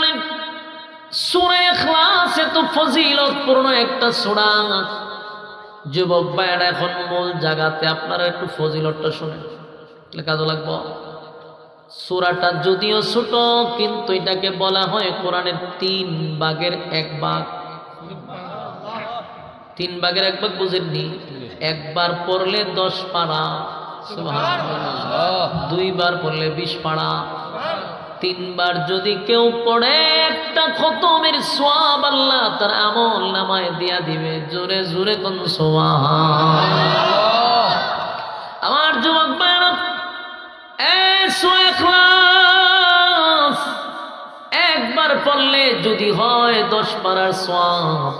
বলেন সুরে এখলাসে তো ফজিলতপূর্ণ একটা সুরা। যুবক ভাইয়েরা এখন মূল জায়গাতে আপনারা একটু ফজিলতটা শুনেন। তাহলে কাজে লাগবো। সুরাটা যদিও ছোট কিন্তু এটাকে বলা হয় কোরআনের তিন ভাগের এক বাঘ তিন ভাগের এক ভাগ বুঝেননি? একবার পড়লে দশ পাড়া দুইবার পড়লে বিশ পাড়া তিনবার যদি কেউ পড়ে একটা খতমের সোয়াব আল্লাহ তার আমল নামায় দিয়া দিবে। জোরে জোরে কোন আমার যুবক একবার পড়লে যদি হয় দশ পারার সোয়াব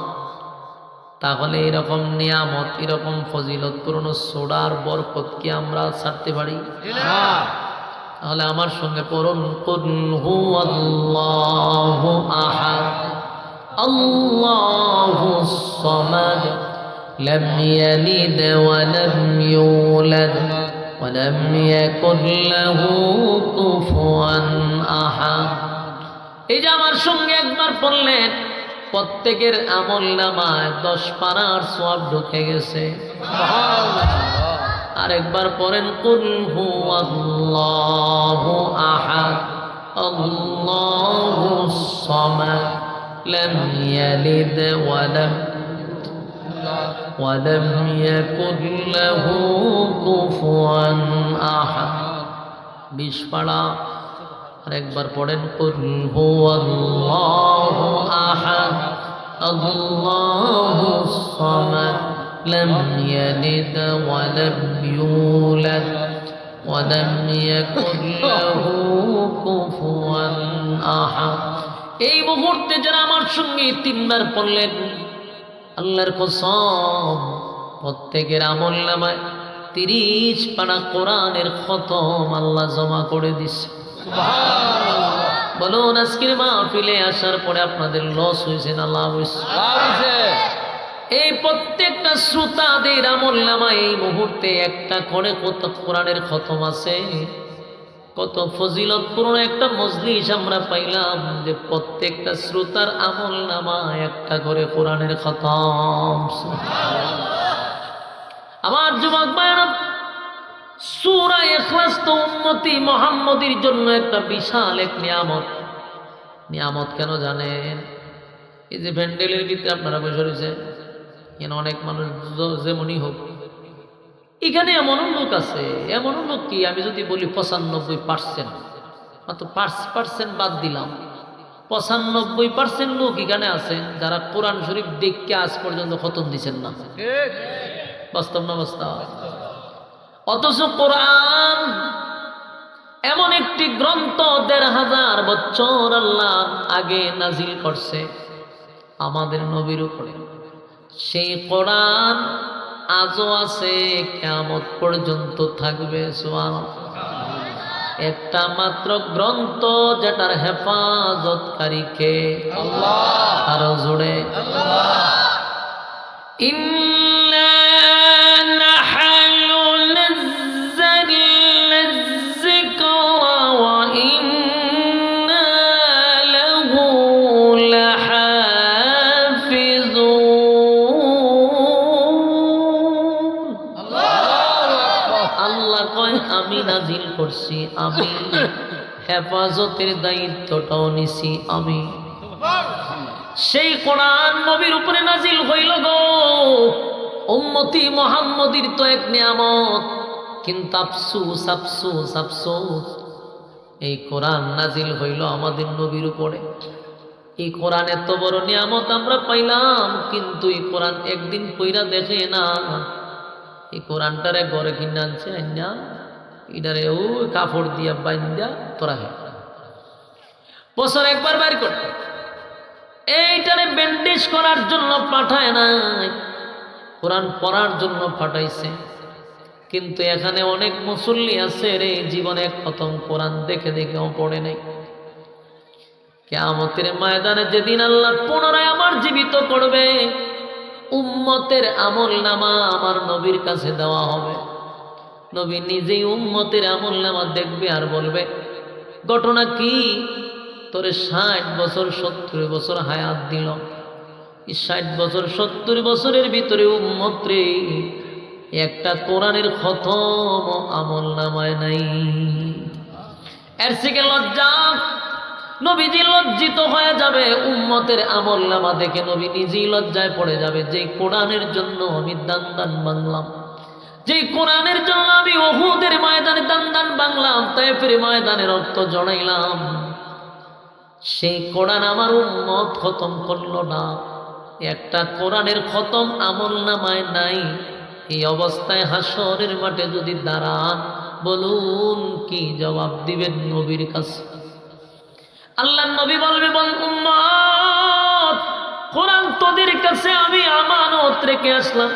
তাহলে এরকম নিয়ামত এরকম ফজিলত পূর্ণ সোডার বরকত কি আমরা ছাড়তে পারি? তাহলে আমার সঙ্গে পড়ুন কুল হু আল্লাহু আহাদ আল্লাহু সামাদ لم يلد ولم يولد ولم يكن له كفوا احد এই যে আমার সঙ্গে একবার পড়লেন প্রত্যেকের আমল নামায় দশ পাড়ার সব ঢুকে গেছে আরেকবার পড়েন কুল হু আল্লাহু আহাদ আল্লাহু সামাদ লাম ইয়ালিদ ওয়া লাম ولم يكن له كفوا احد বিশ পাড়া আরেকবার পড়েন কুল হু আল্লাহু আহাদ আল্লাহু সামাদ لم يلد ولم يولد ولم يكن له كفوا احد এই মুহূর্তে যারা আমার সঙ্গে তিনবার পড়লেন আল্লাহর কসম প্রত্যেকের আমল নামায় তিরিশ পানা কোরআনের খতম আল্লাহ জমা করে দিছে বলুন আজকের মাহফিলে আসার পরে আপনাদের লস হয়েছে না লাভ হয়েছে এই প্রত্যেকটা শ্রোতাদের আমল নামা এই মুহূর্তে একটা করে কত কোরআনের খতম আছে, কত ফজিলত ফজিলতপূর্ণ একটা মজলিস আমরা পাইলাম যে প্রত্যেকটা শ্রোতার আমল নামা একটা করে কোরআনের খতম। আমার যুবক ভাইরা সুরা এখলাস তো উন্নতি মোহাম্মদের জন্য একটা বিশাল এক নিয়ামত। নিয়ামত কেন জানেন? এই যে ভ্যান্ডেলের ভিতরে আপনারা বসে রয়েছে এখানে অনেক মানুষ যেমনই হোক। এখানে এমন লোক আছে এমন লোক কি? আমি যদি বলি পঁচানব্বই পার্সেন্ট, মাত্র পাঁচ পার্সেন্ট বাদ দিলাম। পঁচানব্বই পার্সেন্ট লোক এখানে আছেন যারা কোরআন শরীফ দেখকে আজ পর্যন্ত খতম দিচ্ছেন না। বাস্তব না বাস্তব? অথচ কোরআন এমন একটি গ্রন্থ দেড় হাজার বছর আল্লাহ আগে নাজিল করছে, আমাদের নবীর উপরে। সেই কোরআন আজও আছে কেমন পর্যন্ত থাকবে সোয়াল একটা মাত্র গ্রন্থ যেটার হেফাজতকারীকে আরও জুড়ে হেফাজতের দায়িত্বটাও নিছি আমি। সেই কোরআন নবীর উপরে নাজিল হইল গো। উম্মতি মোহাম্মদির তো এক নিয়ামত। কিন্তু আফসুস আফসুস আফসুস এই কোরআন নাজিল হইল আমাদের নবীর উপরে। এই কোরআন এত বড় নিয়ামত আমরা পাইলাম কিন্তু এই কোরআন একদিন কইরা দেখে না। এই কোরআনটারে ঘরে কিনে আনছে আইনা। এটারে ও কাপড় দিয়া বাইন্দা তোরা হে। বছর একবার বাইর করতে এইটারে ব্যান্ডেজ করার জন্য পাঠায় নাই। কোরআন পড়ার জন্য পাঠাইছে। কিন্তু এখানে অনেক মুসল্লি আছে রে, জীবনে প্রথম কোরআন দেখে দেখেও পড়ে নাই। কেয়ামতের ময়দানে যেদিন আল্লাহ পুনরায় আমার জীবিত করবে, উম্মতের আমল নামা আমার নবীর কাছে দেওয়া হবে। নবী নিজেই উম্মতের আমল নামা দেখবে আর বলবে, ঘটনা কি? তোরে ষাট বছর সত্তর বছর হায়াত দিল। এই ষাট বছর সত্তর বছরের ভিতরে উম্মত্রে একটা কোরআনের খতম আমল নামায় নাই। এর থেকে লজ্জা, নবীজি লজ্জিত হয়ে যাবে উম্মতের আমল নামা দেখে, নবী নিজেই লজ্জায় পড়ে যাবে যে, কোরআনের জন্য আমি দান দান বাংলাম যে কোরআনের জন্য আমি ওহুদের ময়দানে দান দান বাংলাম, তাইফের ময়দানে রক্ত জড়াইলাম সেই কোরআন আমার উম্মত খতম করল না। একটা কোরআনের খতম আমল নামায় নাই। এই অবস্থায় হাসরের মাঠে যদি দাঁড়ান, বলুন কি জবাব দিবেন নবীর কাছে? আল্লাহ নবী বলবে, বল কোরআন তোদের কাছে আমি আমানত রেখে আসলাম।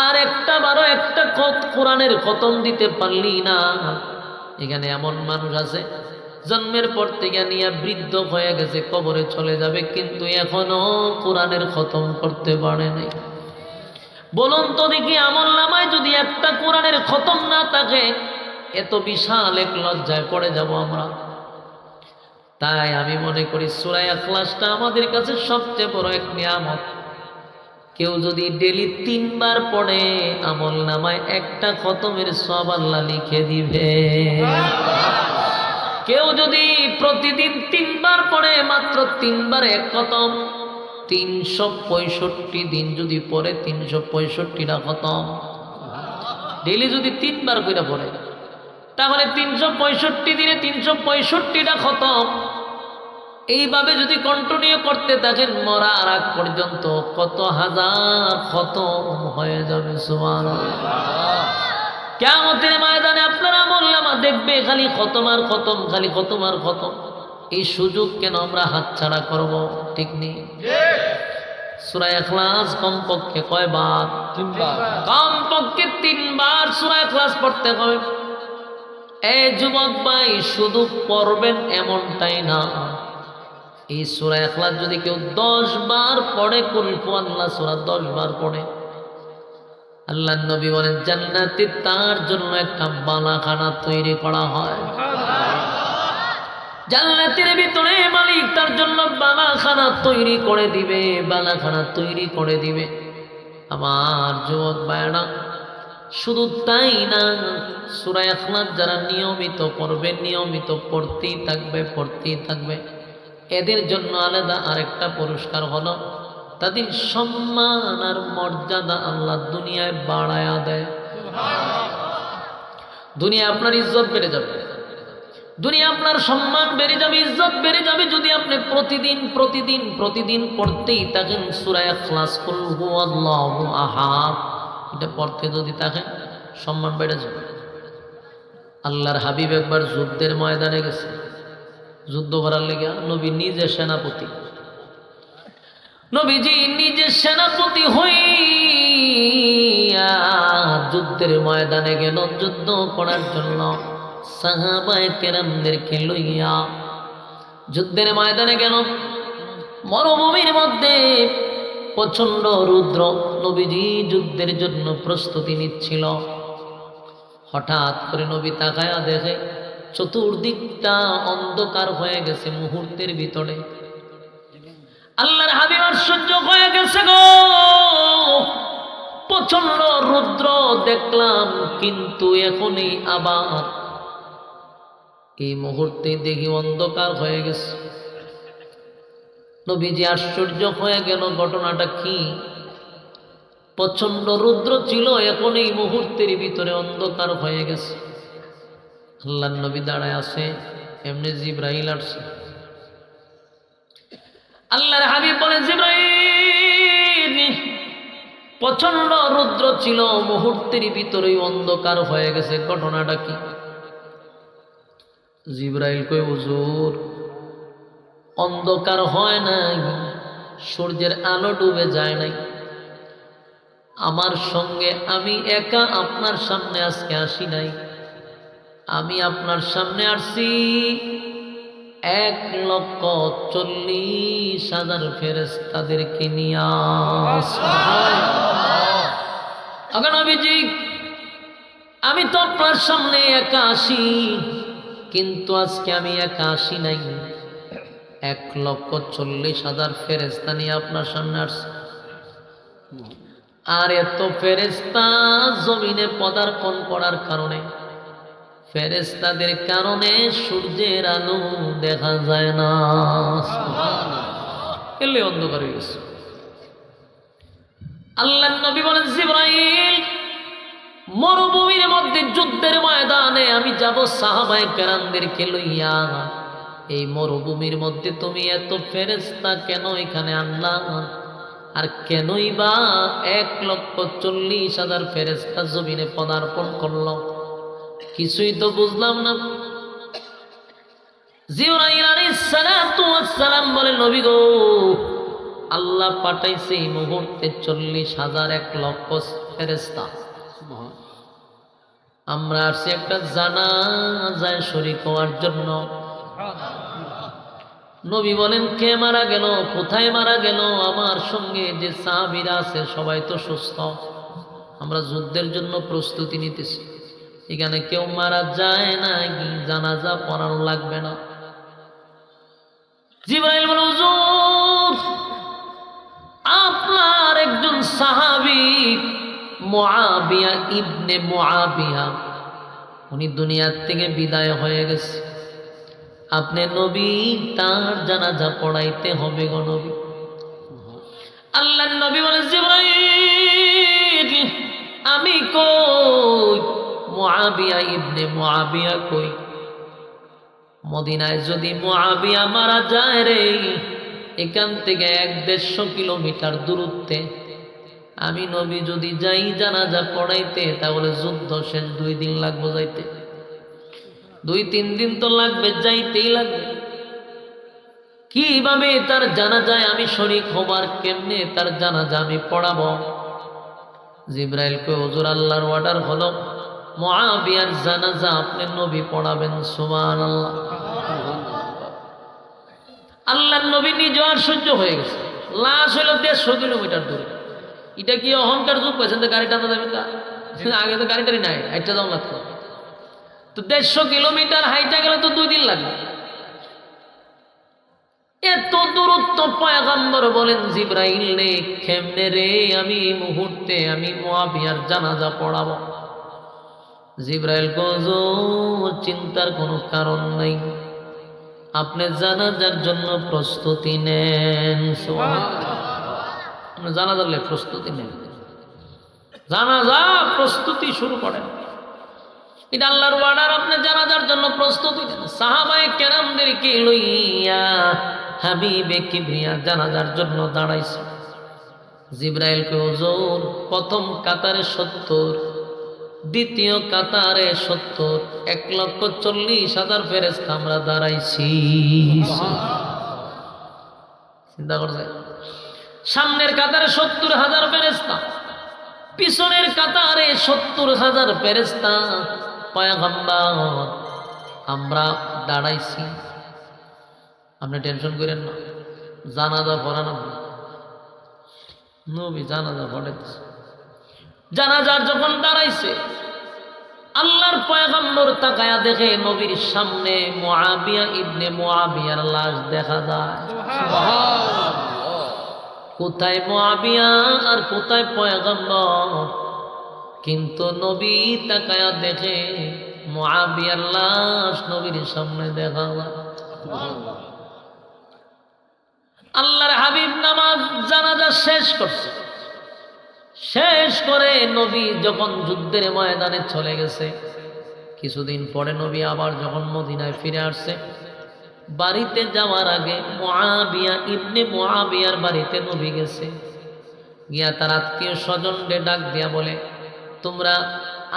আর একটা বারো, একটা কোরআনের খতম দিতে পারলি না। এখানে এমন মানুষ আছে, জন্মের পর থেকে নিয়ে বৃদ্ধ হয়ে গেছে, কবরে চলে যাবে, কিন্তু এখনও কোরআনের খতম করতে পারে নাই। বলুন তো দেখি, আমল নামায় যদি একটা কোরআনের খতম না থাকে, এত বিশাল এক লজ্জায় পড়ে যাব আমরা। তাই আমি মনে করি সুরাই আখলাসটা আমাদের কাছে সবচেয়ে বড় এক নিয়ামত। কেউ যদি ডেলি তিনবার পড়ে, আমল নামায় একটা খতমের সব আল্লাহ লিখে দিবে। কেউ যদি প্রতিদিন তিনবার পড়ে, মাত্র তিনবার এক খতম, তিনশো পঁয়ষট্টি দিন যদি পড়ে, তিনশো পঁয়ষট্টিটা খতম। ডেলি যদি তিনবার করে পড়ে, তাহলে তিনশো পঁয়ষট্টি দিনে তিনশো পঁয়ষট্টিটা খতম। এইভাবে যদি কন্টিনিউ করতে থাকেন, মরার আগ পর্যন্ত কত হাজার খতম হয়ে যাবে সুমান কেমতের ময়দানে আপনারা বললাম দেখবে, খালি খতম আর খতম, খালি খতম আর খতম। এই সুযোগ কেন আমরা হাতছাড়া করব, ঠিক নেই? সুরায় ক্লাস কমপক্ষে কয়বার? কমপক্ষে তিনবার সুরায় ক্লাস পড়তে হবে। এই যুবক ভাই, শুধু পড়বেন এমনটাই না। এই সুরা এখলাস যদি কেউ দশ বার পড়ে কুলফু আল্লাহ সুরা দশ বার পড়ে। আল্লাহ নবী বলেন জান্নাতে তার জন্য একটা বালাখানা তৈরি করা হয়। জান্নাতের ভিতরে মালিক তার জন্য বালাখানা তৈরি করে দিবে বালাখানা তৈরি করে দিবে। আমার যুবক ভাইরা শুধু তাই না সুরা এখলাস যারা নিয়মিত করবে নিয়মিত পড়তেই থাকবে পড়তেই থাকবে। এদের জন্য আলাদা আরেকটা পুরস্কার হলো তাদের সম্মান আর মর্যাদা আল্লাহ দুনিয়ায় বাড়ায়া দেয়। দুনিয়া আপনার ইজ্জত বেড়ে যাবে। দুনিয়া আপনার সম্মান বেড়ে যাবে, ইজ্জত বেড়ে যাবে যদি আপনি প্রতিদিন প্রতিদিন প্রতিদিন পড়তেই থাকেন সুরায় আল্লাহ আহাদ। এটা পড়তে যদি থাকেন, সম্মান বেড়ে যাবে। আল্লাহর হাবিব একবার যুদ্ধের ময়দানে গেছে। যুদ্ধ করার লেগে নবী নিজে সেনাপতি। নবীজি নিজে সেনাপতি হইয়া যুদ্ধের ময়দানে গেল, যুদ্ধ করার জন্য সাহাবায় কেরামদেরকে লইয়া যুদ্ধের ময়দানে গেল। মরুভূমির মধ্যে প্রচণ্ড রুদ্র নবীজি যুদ্ধের জন্য প্রস্তুতি নিচ্ছিল। হঠাৎ করে নবী তাকায়া দেখে চতুর্দিকটা অন্ধকার হয়ে গেছে মুহূর্তের ভিতরে। আল্লাহর হাবিব আশ্চর্য হয়ে গেছে গো। প্রচণ্ড রুদ্র দেখলাম, কিন্তু এখনই আবার এই মুহূর্তে দেখি অন্ধকার হয়ে গেছে। নবীজি আশ্চর্য হয়ে গেল, ঘটনাটা কি? প্রচণ্ড রুদ্র ছিল, এখন এই মুহূর্তের ভিতরে অন্ধকার হয়ে গেছে। আল্লাহ নবী দাঁড়ায় আছে, এমনি জিব্রাহিল আসছে। আল্লাহর হাবিব বলে জিব্রাহিল প্রচণ্ড রুদ্র ছিল, মুহূর্তের ভিতরেই অন্ধকার হয়ে গেছে, ঘটনাটা কি? জিব্রাইল কই হুজুর, অন্ধকার হয় নাই, সূর্যের আলো ডুবে যায় নাই। আমার সঙ্গে আমি একা আপনার সামনে আজকে আসি নাই। আমি আপনার সামনে আসছি। এক লক্ষ চল্লিশ হাজার ফেরেস তাদেরকে নিয়ে আমি তো আপনার সামনে একা আসি, কিন্তু আজকে আমি একা আসি নাই। এক লক্ষ চল্লিশ হাজার ফেরেস্তা নিয়ে আপনার সামনে আসছি। আর এত ফেরেস্তা জমিনে পদার্পণ করার কারণে ফেরেস্তাদের কারণে সূর্যের আলো দেখা যায় না। এলে অন্ধকার হয়ে গেছে। আল্লাহ নবী বলেন, জিব্রাইল, মরুভূমির মধ্যে যুদ্ধের ময়দানে আমি যাব সাহাবায়ে কেরামদেরকে লইয়া। এই মরুভূমির মধ্যে তুমি এত ফেরেস্তা কেন এখানে আনলা? আর কেনই বা এক লক্ষ চল্লিশ হাজার ফেরেস্তা জমিনে পদার্পণ করল? কিছুই তো বুঝলাম না। সালাম বলে, নবী গো, আল্লাহ পাঠাইছে এই মুহূর্তে চল্লিশ হাজার এক লক্ষ ফেরেস্তা আমরা আসছি একটা জানা যায় শরিক হওয়ার জন্য। নবী বলেন, কে মারা গেল? কোথায় মারা গেল? আমার সঙ্গে যে সাহাবিরা আছে, সবাই তো সুস্থ। আমরা যুদ্ধের জন্য প্রস্তুতি নিতেছি। এখানে কেউ মারা যায় না কি জানাজা পড়ানো লাগবে না। জিব্রাইল বলে, হুজুর, আপনার একজন সাহাবী মুআবিয়া ইবনে মুআবিয়া, উনি দুনিয়ার থেকে বিদায় হয়ে গেছে। আপনি নবী, তার জানাজা পড়াইতে হবে গো নবী। আল্লাহ নবী বলে, জিব্রাইল মুআবিয়া ইবনে মুআবিয়া কই? মদিনায় যদি মুআবিয়া মারা যায় রে, এখান থেকে এক দেড়শো কিলোমিটার দূরত্বে। আমি নবী যদি যাই জানাজা পড়াইতে, তাহলে যুদ্ধ শেষ, দুই দিন লাগবে যাইতে। দুই, তিন দিন তো লাগবে, যাইতেই লাগবে। কীভাবে তার জানাজায় আমি শরিক হবার, কেমনে তার জানাজা আমি পড়াবো? জিব্রাইলকে হজুর আল্লাহর অর্ডার হলো। মহাবিয়ার জানাজা আপনি নবী পড়াবেন সুমান আল্লাহ আল্লাহর নবী নিজে সহ্য হয়ে গেছে। লাশ হইল দেড়শো কিলোমিটার দূরে। এটা কি অহংকার যুগ পেয়েছেন তো গাড়ি টানা যাবে তা? আগে তো গাড়ি টাড়ি নাই, হাইটটা যাওয়া লাগতো তো। দেড়শো কিলোমিটার হাইটা গেলে তো দুই দিন লাগবে এত দূরত্ব পয়গম্বর বলেন, জিব্রাইল রে কেমনে রে আমি মুহূর্তে আমি মোয়াবিয়ার জানাজা পড়াবো? জিব্রাইল গজ চিন্তার কোনো কারণ নাই। আপনি জানাজার জন্য প্রস্তুতি নেন। আপনি জানাজার প্রস্তুতি নেন। জানাজা প্রস্তুতি শুরু করেন। এটা আল্লাহর ওয়ার্ডার আপনি জানাজার জন্য প্রস্তুতি নেন। সাহাবায়ে কেরামদেরকে লইয়া হাবিবে কিবরিয়া জানাজার জন্য দাঁড়াইছে। জিব্রাইলকে ওজোর প্রথম কাতারে সত্তর। দ্বিতীয় কাতারে সত্তর, এক লক্ষ চল্লিশ হাজার ফেরেস্তা আমরা দাঁড়াইছি। চিন্তা করছে সামনের কাতারে সত্তর হাজার ফেরেস্তা পিছনের কাতারে সত্তর হাজার ফেরেস্তা পয়গম্বর, আমরা দাঁড়াইছি। আপনি টেনশন করেন না, জানাজা পড়ানো নবী জানাজা পড়াইছে জানাজার যখন দাঁড়াইছে আল্লাহর পয়গম্বর তাকায়া দেখে নবীর সামনে মুআবিয়া ইবনে মুআবিয়ার লাশ দেখা যায়। কোথায় মুআবিয়া আর কোথায় পয়গম্বর? কিন্তু নবী তাকায়া দেখে মুআবিয়ার লাশ নবীর সামনে দেখা যায়। আল্লাহর হাবিব নামাজ জানাজা শেষ করছে। শেষ করে নবী যখন যুদ্ধের ময়দানে চলে গেছে, কিছুদিন পরে নবী আবার যখন মদিনায় ফিরে আসছে, বাড়িতে যাওয়ার আগে মহাবিয়া ইবনে মহাবিয়ার বাড়িতে নবী গেছে। গিয়া তার আত্মীয় স্বজনকে ডাক দিয়া বলে, তোমরা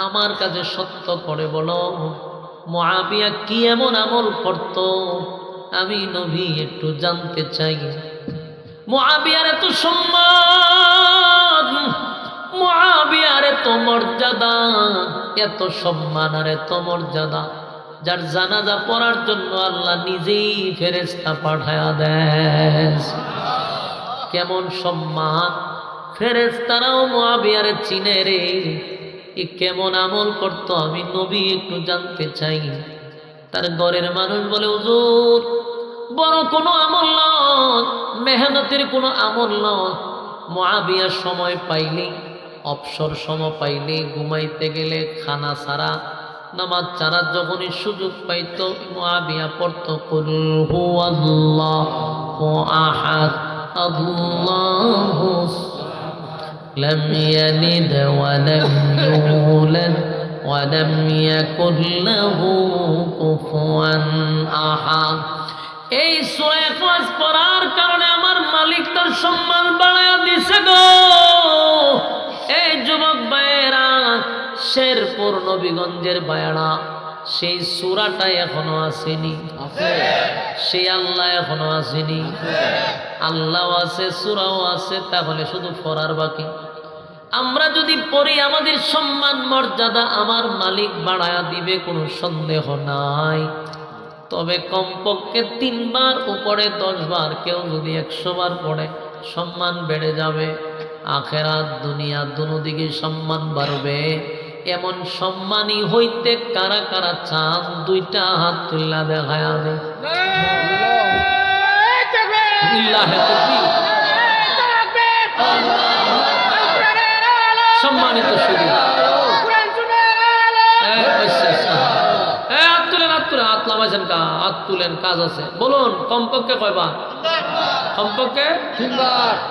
আমার কাছে সত্য করে বলো মহাবিয়া কি এমন আমল করত? আমি নবী একটু জানতে চাই। মহাবিয়ার এত সম্মান মহাবিয়ার এত মর্যাদা এত সম্মান আর এত মর্যাদা যার জানাজা পড়ার জন্য আল্লাহ নিজেই ফেরেস্তা পাঠায়া দেন কেমন সম্মান। ফেরেস্তারাও মহাবিয়ারে চিনে রে। কেমন আমল করতো আমি নবী একটু জানতে চাই। তার ঘরের মানুষ বলে, হুজুর, বড় কোনো আমল নয়, মেহনতের কোনো আমল নয়। মহাবিয়ার সময় পাইলে অবসর সময় পাইলে ঘুমাইতে গেলে খানা ছাড়া নামাজ ছাড়া যখনই সুযোগ পাইতো মহাবিয়া পড়তো কুল হু আল্লাহ আহাদ আল্লাহ لم يلد ولم يولد ولم يكن له كفوا أحد এই সূরা ইখলাস পড়ার কারণে আমার মালিক তার সম্মান বাড়ায় দিছে গো এই যুবক ভাইয়েরা শেরপুর নবীগঞ্জের ভাইয়েরা সেই সূরাটা এখনও আসেনি। সেই আল্লাহ এখনও আসেনি। আল্লাহ আছে সুরাও আছে তাহলে শুধু পড়ার বাকি। আমরা যদি পড়ি আমাদের সম্মান মর্যাদা আমার মালিক বাড়ায়া দিবে কোনো সন্দেহ নাই। তবে কমপক্ষে তিনবার উপরে দশবার কেউ যদি একশো বার পড়ে সম্মান বেড়ে যাবে। আখেরাত দুনিয়া দুদিকে সম্মান বাড়বে। এমন সম্মানী হইতে কারা কারা চান, দুইটা হাত তুল্লা দেখায়া। সম্মানিত শুধু হাত তুলেন হাত তুলেন হাত তুলেন, কাজ আছে। বলুন, কমপক্ষে কয়বার? কমপক্ষে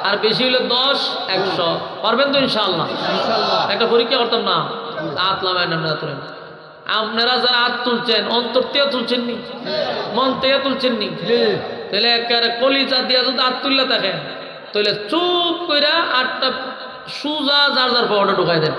আর বেশি হলে দশ একশো। পারবেন তো ইনশাল্লাহ একটা পরীক্ষা করতাম না? হাত নামায় না তুলেন। আপনারা যারা হাত তুলছেন অন্তর থেকে তুলছেন নি? মন থেকে তুলছেন নি? তাহলে একেবারে কলিজা দিয়া যদি হাত তুললে থাকেন তাহলে চুপ কইরা আটটা সুজা যার যার পাওয়াটা ঢুকাই দেন।